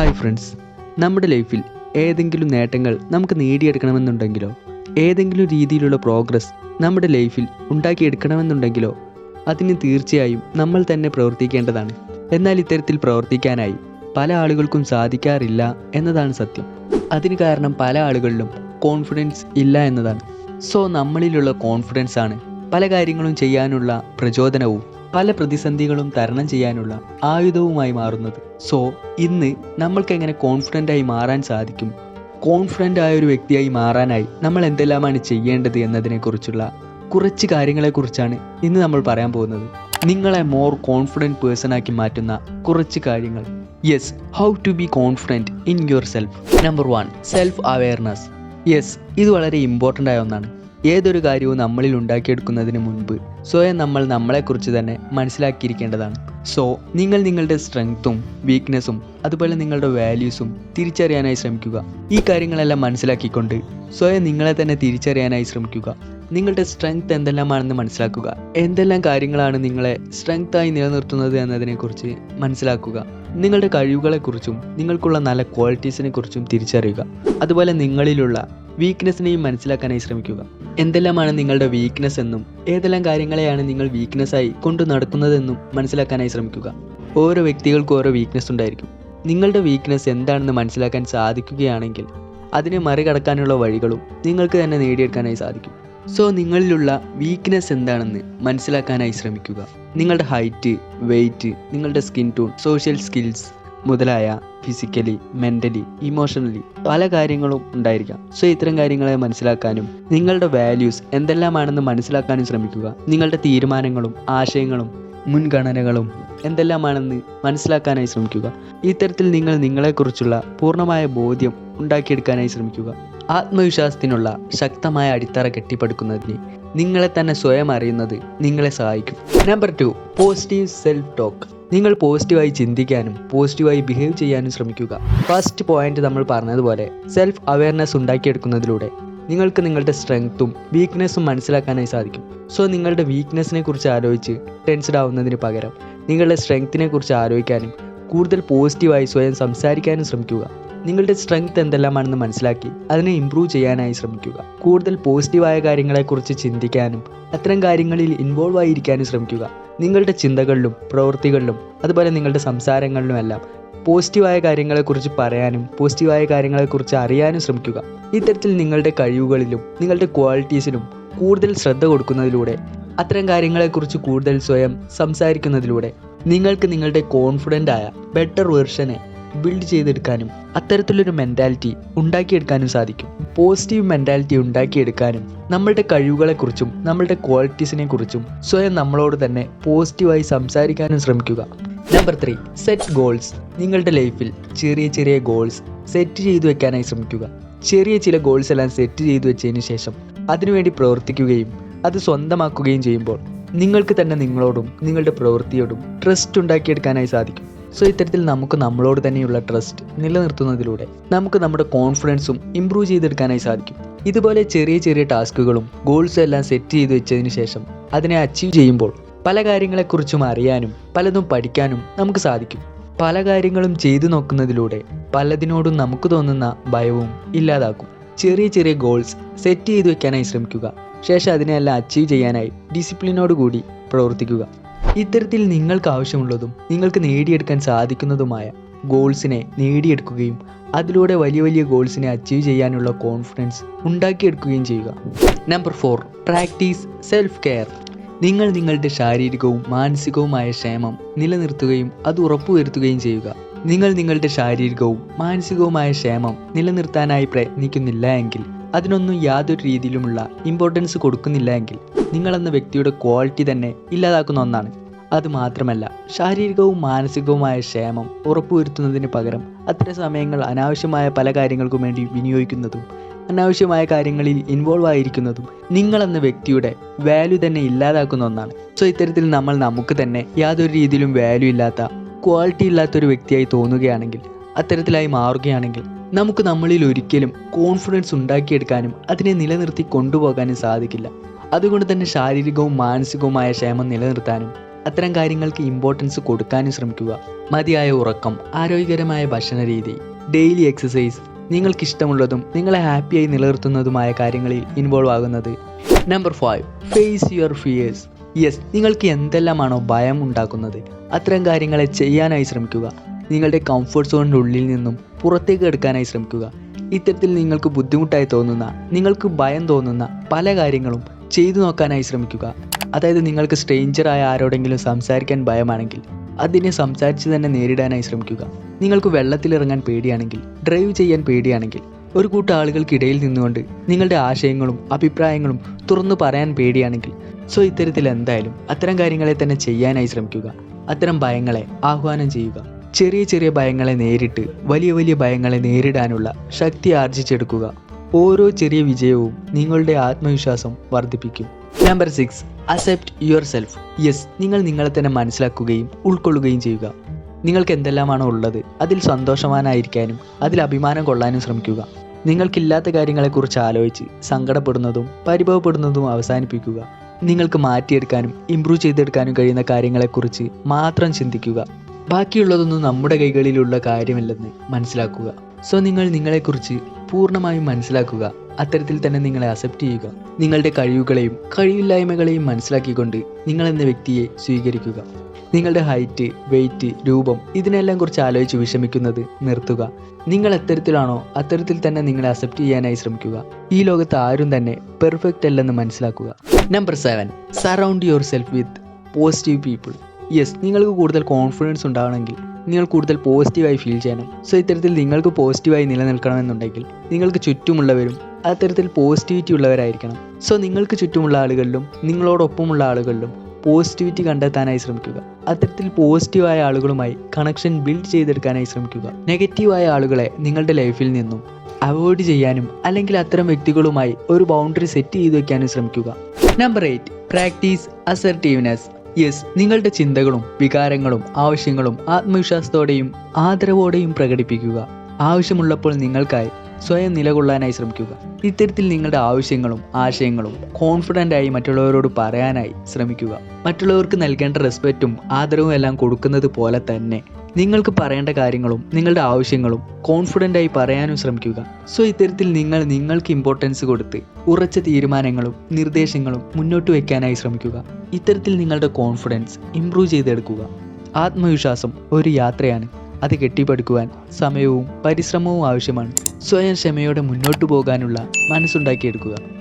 Hi friends നമ്മുടെ ലൈഫിൽ ഏതെങ്കിലും നേട്ടങ്ങൾ നമുക്ക് നേടിയെടുക്കണമെന്നുണ്ടെങ്കിലോ ഏതെങ്കിലും രീതിയിലുള്ള പ്രോഗ്രസ് നമ്മുടെ ലൈഫിൽ ഉണ്ടാക്കിയെടുക്കണമെന്നുണ്ടെങ്കിലോ അതിന് തീർച്ചയായും നമ്മൾ തന്നെ പ്രവർത്തിക്കേണ്ടതാണ്. എന്നാൽ ഇത്തരത്തിൽ പ്രവർത്തിക്കാനായി പല ആളുകൾക്കും സാധിക്കാറില്ല എന്നതാണ് സത്യം. അതിന് കാരണം പല ആളുകളിലും കോൺഫിഡൻസ് ഇല്ല എന്നതാണ്. സോ നമ്മളിലുള്ള കോൺഫിഡൻസ് ആണ് പല കാര്യങ്ങളും ചെയ്യാനുള്ള പ്രചോദനവും പല പ്രതിസന്ധികളും തരണം ചെയ്യാനുള്ള ആയുധവുമായി മാറുന്നത്. സോ ഇന്ന് നമ്മൾക്ക് എങ്ങനെ കോൺഫിഡന്റ് ആയി മാറാൻ സാധിക്കും? കോൺഫിഡന്റ് ആയ ഒരു വ്യക്തിയായി മാറാനായി നമ്മൾ എന്തെല്ലാമാണ് ചെയ്യേണ്ടത് എന്നതിനെക്കുറിച്ചുള്ള കുറച്ച് കാര്യങ്ങളെക്കുറിച്ചാണ് ഇന്ന് നമ്മൾ പറയാൻ പോകുന്നത്. നിങ്ങളെ മോർ കോൺഫിഡന്റ് പേഴ്സണാക്കി മാറ്റുന്ന കുറച്ച് കാര്യങ്ങൾ. Yes how to be confident in your self number one self awareness yes ഇത് വളരെ ഇമ്പോർട്ടന്റ് ആയ ഒന്നാണ്. ഏതൊരു കാര്യവും നമ്മളിൽ ഉണ്ടാക്കിയെടുക്കുന്നതിന് മുൻപ് സ്വയം നമ്മൾ നമ്മളെക്കുറിച്ച് തന്നെ മനസ്സിലാക്കിയിരിക്കേണ്ടതാണ്. സോ നിങ്ങൾ നിങ്ങളുടെ സ്ട്രെങ്ത്തും വീക്ക്നെസ്സും അതുപോലെ നിങ്ങളുടെ വാല്യൂസും തിരിച്ചറിയാനായി ശ്രമിക്കുക. ഈ കാര്യങ്ങളെല്ലാം മനസ്സിലാക്കിക്കൊണ്ട് സ്വയം നിങ്ങളെ തന്നെ തിരിച്ചറിയാനായി ശ്രമിക്കുക. നിങ്ങളുടെ സ്ട്രെങ്ത് എന്തെല്ലാമാണെന്ന് മനസ്സിലാക്കുക. എന്തെല്ലാം കാര്യങ്ങളാണ് നിങ്ങളെ സ്ട്രെങ്ത്തായി നിലനിർത്തുന്നത് എന്നതിനെക്കുറിച്ച് മനസ്സിലാക്കുക. നിങ്ങളുടെ കഴിവുകളെക്കുറിച്ചും നിങ്ങൾക്കുള്ള നല്ല ക്വാളിറ്റീസിനെ കുറിച്ചും തിരിച്ചറിയുക. അതുപോലെ നിങ്ങളിലുള്ള വീക്ക്നെസ്സിനെയും മനസ്സിലാക്കാനായി ശ്രമിക്കുക. എന്തെല്ലാമാണ് നിങ്ങളുടെ വീക്ക്നെസ് എന്നും ഏതെല്ലാം കാര്യങ്ങളെയാണ് നിങ്ങൾ വീക്ക്നെസ്സായി കൊണ്ടു നടക്കുന്നതെന്നും മനസ്സിലാക്കാനായി ശ്രമിക്കുക. ഓരോ വ്യക്തികൾക്കും ഓരോ വീക്ക്നെസ് ഉണ്ടായിരിക്കും. നിങ്ങളുടെ വീക്ക്നെസ് എന്താണെന്ന് മനസ്സിലാക്കാൻ സാധിക്കുകയാണെങ്കിൽ അതിനെ മറികടക്കാനുള്ള വഴികളും നിങ്ങൾക്ക് തന്നെ നേടിയെടുക്കാനായി സാധിക്കും. സോ നിങ്ങളിലുള്ള വീക്ക്നെസ് എന്താണെന്ന് മനസ്സിലാക്കാനായി ശ്രമിക്കുക. നിങ്ങളുടെ ഹൈറ്റ് വെയിറ്റ് നിങ്ങളുടെ സ്കിൻ ടോൺ സോഷ്യൽ സ്കിൽസ് മുതലായ ഫിസിക്കലി മെന്റലി ഇമോഷണലി പല കാര്യങ്ങളും ഉണ്ടായിരിക്കാം. സോ ഇത്തരം കാര്യങ്ങളെ മനസ്സിലാക്കാനും നിങ്ങളുടെ വാല്യൂസ് എന്തെല്ലാമാണെന്ന് മനസ്സിലാക്കാനും ശ്രമിക്കുക. നിങ്ങളുടെ തീരുമാനങ്ങളും ആശയങ്ങളും മുൻഗണനകളും എന്തെല്ലാമാണെന്ന് മനസ്സിലാക്കാനായി ശ്രമിക്കുക. ഇത്തരത്തിൽ നിങ്ങൾ നിങ്ങളെക്കുറിച്ചുള്ള പൂർണമായ ബോധ്യം ഉണ്ടാക്കിയെടുക്കാനായി ശ്രമിക്കുക. ആത്മവിശ്വാസത്തിനുള്ള ശക്തമായ അടിത്തറ കെട്ടിപ്പടുക്കുന്നതിന് നിങ്ങളെ തന്നെ സ്വയം അറിയുന്നത് നിങ്ങളെ സഹായിക്കും. Number two positive self talk നിങ്ങൾ പോസിറ്റീവായി ചിന്തിക്കാനും പോസിറ്റീവായി ബിഹേവ് ചെയ്യാനും ശ്രമിക്കുക. ഫസ്റ്റ് പോയിന്റ് നമ്മൾ പറഞ്ഞതുപോലെ സെൽഫ് അവയർനെസ് ഉണ്ടാക്കിയെടുക്കുന്നതിലൂടെ നിങ്ങൾക്ക് നിങ്ങളുടെ സ്ട്രെങ്ത്തും വീക്ക്നെസ്സും മനസ്സിലാക്കാനായി സാധിക്കും. സോ നിങ്ങളുടെ വീക്ക്നെസ്സിനെ കുറിച്ച് ആലോചിച്ച് ടെൻസ്ഡ് ആവുന്നതിന് പകരം നിങ്ങളുടെ സ്ട്രെങ്ത്തിനെ കുറിച്ച് ആലോചിക്കാനും കൂടുതൽ പോസിറ്റീവായി സ്വയം സംസാരിക്കാനും ശ്രമിക്കുക. നിങ്ങളുടെ സ്ട്രെങ്ത് എന്തെല്ലാമാണെന്ന് മനസ്സിലാക്കി അതിനെ ഇമ്പ്രൂവ് ചെയ്യാനായി ശ്രമിക്കുക. കൂടുതൽ പോസിറ്റീവായ കാര്യങ്ങളെക്കുറിച്ച് ചിന്തിക്കാനും അത്തരം കാര്യങ്ങളിൽ ഇൻവോൾവ് ആയിരിക്കാനും ശ്രമിക്കുക. നിങ്ങളുടെ ചിന്തകളിലും പ്രവൃത്തികളിലും അതുപോലെ നിങ്ങളുടെ സംസാരങ്ങളിലും എല്ലാം പോസിറ്റീവായ കാര്യങ്ങളെക്കുറിച്ച് പറയാനും പോസിറ്റീവായ കാര്യങ്ങളെക്കുറിച്ച് അറിയാനും ശ്രമിക്കുക. ഇത്തരത്തിൽ നിങ്ങളുടെ കഴിവുകളിലും നിങ്ങളുടെ ക്വാളിറ്റീസിലും കൂടുതൽ ശ്രദ്ധ കൊടുക്കുന്നതിലൂടെ അത്തരം കാര്യങ്ങളെക്കുറിച്ച് കൂടുതൽ സ്വയം സംസാരിക്കുന്നതിലൂടെ നിങ്ങൾക്ക് നിങ്ങളുടെ കോൺഫിഡന്റ് ആയ ബെറ്റർ വേർഷനെ ബിൽഡ് ചെയ്തെടുക്കാനും അത്തരത്തിലൊരു മെന്റാലിറ്റി ഉണ്ടാക്കിയെടുക്കാനും സാധിക്കും. പോസിറ്റീവ് മെന്റാലിറ്റി ഉണ്ടാക്കിയെടുക്കാനും നമ്മളുടെ കഴിവുകളെക്കുറിച്ചും നമ്മളുടെ ക്വാളിറ്റീസിനെ കുറിച്ചും സ്വയം നമ്മളോട് തന്നെ പോസിറ്റീവായി സംസാരിക്കാനും ശ്രമിക്കുക. നമ്പർ ത്രീ സെറ്റ് ഗോൾസ് നിങ്ങളുടെ ലൈഫിൽ ചെറിയ ചെറിയ ഗോൾസ് സെറ്റ് ചെയ്തു വെക്കാനായി ശ്രമിക്കുക. ചെറിയ ചില ഗോൾസ് എല്ലാം സെറ്റ് ചെയ്തു വെച്ചതിന് ശേഷം അതിനുവേണ്ടി പ്രവർത്തിക്കുകയും അത് സ്വന്തമാക്കുകയും ചെയ്യുമ്പോൾ നിങ്ങൾക്ക് തന്നെ നിങ്ങളോടും നിങ്ങളുടെ പ്രവൃത്തിയോടും ട്രസ്റ്റ് ഉണ്ടാക്കിയെടുക്കാനായി സാധിക്കും. സോ ഇത്തരത്തിൽ നമുക്ക് നമ്മളോട് തന്നെയുള്ള ട്രസ്റ്റ് നിലനിർത്തുന്നതിലൂടെ നമുക്ക് നമ്മുടെ കോൺഫിഡൻസും ഇമ്പ്രൂവ് ചെയ്തെടുക്കാനായി സാധിക്കും. ഇതുപോലെ ചെറിയ ചെറിയ ടാസ്കുകളും ഗോൾസും എല്ലാം സെറ്റ് ചെയ്ത് വെച്ചതിന് ശേഷം അതിനെ അച്ചീവ് ചെയ്യുമ്പോൾ പല കാര്യങ്ങളെക്കുറിച്ചും അറിയാനും പലതും പഠിക്കാനും നമുക്ക് സാധിക്കും. പല കാര്യങ്ങളും ചെയ്തു നോക്കുന്നതിലൂടെ പലതിനോടും നമുക്ക് തോന്നുന്ന ഭയവും ഇല്ലാതാക്കും. ചെറിയ ചെറിയ ഗോൾസ് സെറ്റ് ചെയ്ത് വെക്കാനായി ശ്രമിക്കുക. ശേഷം അതിനെല്ലാം അച്ചീവ് ചെയ്യാനായി ഡിസിപ്ലിനോട് കൂടി പ്രവർത്തിക്കുക. ഇത്തരത്തിൽ നിങ്ങൾക്ക് ആവശ്യമുള്ളതും നിങ്ങൾക്ക് നേടിയെടുക്കാൻ സാധിക്കുന്നതുമായ ഗോൾസിനെ നേടിയെടുക്കുകയും അതിലൂടെ വലിയ വലിയ ഗോൾസിനെ അച്ചീവ് ചെയ്യാനുള്ള കോൺഫിഡൻസ് ഉണ്ടാക്കിയെടുക്കുകയും ചെയ്യുക. Number four practice self care നിങ്ങൾ നിങ്ങളുടെ ശാരീരികവും മാനസികവുമായ ക്ഷേമം നിലനിർത്തുകയും അത് ഉറപ്പുവരുത്തുകയും ചെയ്യുക. നിങ്ങൾ നിങ്ങളുടെ ശാരീരികവും മാനസികവുമായ ക്ഷേമം നിലനിർത്താനായി പ്രയത്നിക്കുന്നില്ല എങ്കിൽ അതിനൊന്നും യാതൊരു രീതിയിലുമുള്ള ഇമ്പോർട്ടൻസ് കൊടുക്കുന്നില്ല എങ്കിൽ നിങ്ങളെന്ന വ്യക്തിയുടെ ക്വാളിറ്റി തന്നെ ഇല്ലാതാക്കുന്ന ഒന്നാണ്. അത് മാത്രമല്ല ശാരീരികവും മാനസികവുമായ ക്ഷേമം ഉറപ്പുവരുത്തുന്നതിന് പകരം അത്തരം സമയങ്ങൾ അനാവശ്യമായ പല കാര്യങ്ങൾക്കും വേണ്ടി വിനിയോഗിക്കുന്നതും അനാവശ്യമായ കാര്യങ്ങളിൽ ഇൻവോൾവ് ആയിരിക്കുന്നതും നിങ്ങളെന്ന വ്യക്തിയുടെ വാല്യൂ തന്നെ ഇല്ലാതാക്കുന്ന ഒന്നാണ്. സോ ഇത്തരത്തിൽ നമ്മൾ നമുക്ക് തന്നെ യാതൊരു രീതിയിലും വാല്യൂ ഇല്ലാത്ത ക്വാളിറ്റി ഇല്ലാത്തൊരു വ്യക്തിയായി തോന്നുകയാണെങ്കിൽ അത്തരത്തിലായി മാറുകയാണെങ്കിൽ നമുക്ക് നമ്മളിൽ ഒരിക്കലും കോൺഫിഡൻസ് ഉണ്ടാക്കിയെടുക്കാനും അതിനെ നിലനിർത്തി കൊണ്ടുപോകാനും സാധിക്കില്ല. അതുകൊണ്ട് തന്നെ ശാരീരികവും മാനസികവുമായ ക്ഷേമം നിലനിർത്താനും അത്തരം കാര്യങ്ങൾക്ക് ഇമ്പോർട്ടൻസ് കൊടുക്കാനും ശ്രമിക്കുക. മതിയായ ഉറക്കം ആരോഗ്യകരമായ ഭക്ഷണ രീതി ഡെയിലി എക്സസൈസ് നിങ്ങൾക്ക് ഇഷ്ടമുള്ളതും നിങ്ങളെ ഹാപ്പിയായി നിലനിർത്തുന്നതുമായ കാര്യങ്ങളിൽ ഇൻവോൾവ് ആകുന്നത്. Number five face your fears yes നിങ്ങൾക്ക് എന്തെല്ലാമാണോ ഭയം ഉണ്ടാക്കുന്നത് അത്തരം കാര്യങ്ങളെ ചെയ്യാനായി ശ്രമിക്കുക. നിങ്ങളുടെ കംഫർട്ട് സോണിന്റെ ഉള്ളിൽ നിന്നും പുറത്തേക്ക് എടുക്കാനായി ശ്രമിക്കുക. ഇത്തരത്തിൽ നിങ്ങൾക്ക് ബുദ്ധിമുട്ടായി തോന്നുന്ന നിങ്ങൾക്ക് ഭയം തോന്നുന്ന പല കാര്യങ്ങളും ചെയ്തു നോക്കാനായി ശ്രമിക്കുക. അതായത് നിങ്ങൾക്ക് സ്ട്രേഞ്ചറായ ആരോടെങ്കിലും സംസാരിക്കാൻ ഭയമാണെങ്കിൽ അതിനെ സംസാരിച്ച് തന്നെ നേരിടാനായി ശ്രമിക്കുക. നിങ്ങൾക്ക് വെള്ളത്തിലിറങ്ങാൻ പേടിയാണെങ്കിൽ ഡ്രൈവ് ചെയ്യാൻ പേടിയാണെങ്കിൽ ഒരു കൂട്ടം ആളുകൾക്കിടയിൽ നിന്നുകൊണ്ട് നിങ്ങളുടെ ആശയങ്ങളും അഭിപ്രായങ്ങളും തുറന്നു പറയാൻ പേടിയാണെങ്കിൽ സോ ഇത്തരത്തിൽ എന്തായാലും അത്തരം കാര്യങ്ങളെ തന്നെ ചെയ്യാനായി ശ്രമിക്കുക. അത്തരം ഭയങ്ങളെ ആഹ്വാനം ചെയ്യുക. ചെറിയ ചെറിയ ഭയങ്ങളെ നേരിട്ട് വലിയ വലിയ ഭയങ്ങളെ നേരിടാനുള്ള ശക്തി ആർജിച്ചെടുക്കുക. ഓരോ ചെറിയ വിജയവും നിങ്ങളുടെ ആത്മവിശ്വാസം വർദ്ധിപ്പിക്കും. Number six accept your self yes നിങ്ങൾ നിങ്ങളെ തന്നെ മനസ്സിലാക്കുകയും ഉൾക്കൊള്ളുകയും ചെയ്യുക. നിങ്ങൾക്ക് എന്തെല്ലാമാണോ ഉള്ളത് അതിൽ സന്തോഷവാനായിരിക്കാനും അതിൽ അഭിമാനം കൊള്ളാനും ശ്രമിക്കുക. നിങ്ങൾക്കില്ലാത്ത കാര്യങ്ങളെക്കുറിച്ച് ആലോചിച്ച് സങ്കടപ്പെടുന്നതും പരിഭവപ്പെടുന്നതും അവസാനിപ്പിക്കുക. നിങ്ങൾക്ക് മാറ്റിയെടുക്കാനും ഇമ്പ്രൂവ് ചെയ്തെടുക്കാനും കഴിയുന്ന കാര്യങ്ങളെക്കുറിച്ച് മാത്രം ചിന്തിക്കുക. ബാക്കിയുള്ളതൊന്നും നമ്മുടെ കൈകളിലുള്ള കാര്യമല്ലെന്ന് മനസ്സിലാക്കുക. സോ നിങ്ങൾ നിങ്ങളെക്കുറിച്ച് പൂർണമായും മനസ്സിലാക്കുക. അത്തരത്തിൽ തന്നെ നിങ്ങളെ അക്സെപ്റ്റ് ചെയ്യുക. നിങ്ങളുടെ കഴിവുകളെയും കഴിവില്ലായ്മകളെയും മനസ്സിലാക്കിക്കൊണ്ട് നിങ്ങൾ എന്ന വ്യക്തിയെ സ്വീകരിക്കുക. നിങ്ങളുടെ ഹൈറ്റ് വെയിറ്റ് രൂപം ഇതിനെല്ലാം കുറിച്ച് ആലോചിച്ച് വിഷമിക്കുന്നത് നിർത്തുക. നിങ്ങൾ എത്തരത്തിലാണോ അത്തരത്തിൽ തന്നെ നിങ്ങളെ അക്സെപ്റ്റ് ചെയ്യാനായി ശ്രമിക്കുക. ഈ ലോകത്ത് ആരും തന്നെ പെർഫെക്റ്റ് അല്ലെന്ന് മനസ്സിലാക്കുക. Number seven surround your self with positive people yes നിങ്ങൾക്ക് കൂടുതൽ കോൺഫിഡൻസ് ഉണ്ടാകണമെങ്കിൽ നിങ്ങൾ കൂടുതൽ പോസിറ്റീവായി ഫീൽ ചെയ്യണം. സോ ഇത്തരത്തിൽ നിങ്ങൾക്ക് പോസിറ്റീവായി നിലനിൽക്കണമെന്നുണ്ടെങ്കിൽ നിങ്ങൾക്ക് ചുറ്റുമുള്ളവരും അത്തരത്തിൽ പോസിറ്റിവിറ്റി ഉള്ളവരായിരിക്കണം. സോ നിങ്ങൾക്ക് ചുറ്റുമുള്ള ആളുകളിലും നിങ്ങളോടൊപ്പമുള്ള ആളുകളിലും പോസിറ്റിവിറ്റി കണ്ടെത്താനായി ശ്രമിക്കുക. അത്തരത്തിൽ പോസിറ്റീവായ ആളുകളുമായി കണക്ഷൻ ബിൽഡ് ചെയ്തെടുക്കാനായി ശ്രമിക്കുക. നെഗറ്റീവായ ആളുകളെ നിങ്ങളുടെ ലൈഫിൽ നിന്നും അവോയ്ഡ് ചെയ്യാനും അല്ലെങ്കിൽ അത്തരം വ്യക്തികളുമായി ഒരു ബൗണ്ടറി സെറ്റ് ചെയ്തു വെക്കാനും ശ്രമിക്കുക. Number eight practice assertiveness yes നിങ്ങളുടെ ചിന്തകളും വികാരങ്ങളും ആവശ്യങ്ങളും ആത്മവിശ്വാസത്തോടെയും ആദരവോടെയും പ്രകടിപ്പിക്കുക. ആവശ്യമുള്ളപ്പോൾ നിങ്ങൾക്കായി സ്വയം നിലകൊള്ളാനായി ശ്രമിക്കുക. ഇത്തരത്തിൽ നിങ്ങളുടെ ആവശ്യങ്ങളും ആശയങ്ങളും കോൺഫിഡന്റ് ആയി മറ്റുള്ളവരോട് പറയാനായി ശ്രമിക്കുക. മറ്റുള്ളവർക്ക് നൽകേണ്ട റെസ്പെക്റ്റും ആദരവും എല്ലാം കൊടുക്കുന്നത് പോലെ തന്നെ നിങ്ങൾക്ക് പറയേണ്ട കാര്യങ്ങളും നിങ്ങളുടെ ആവശ്യങ്ങളും കോൺഫിഡന്റ് ആയി പറയാനും ശ്രമിക്കുക. സോ ഇത്തരത്തിൽ നിങ്ങൾ നിങ്ങൾക്ക് ഇമ്പോർട്ടൻസ് കൊടുത്ത് ഉറച്ച തീരുമാനങ്ങളും നിർദ്ദേശങ്ങളും മുന്നോട്ട് വയ്ക്കാനായി ശ്രമിക്കുക. ഇത്തരത്തിൽ നിങ്ങളുടെ കോൺഫിഡൻസ് ഇംപ്രൂവ് ചെയ്തെടുക്കുക. ആത്മവിശ്വാസം ഒരു യാത്രയാണ്. അത് കെട്ടിപ്പടുക്കുവാൻ സമയവും പരിശ്രമവും ആവശ്യമാണ്. സ്വയം ക്ഷമയോടെ മുന്നോട്ട് പോകാനുള്ള മനസ്സുണ്ടാക്കിയെടുക്കുക.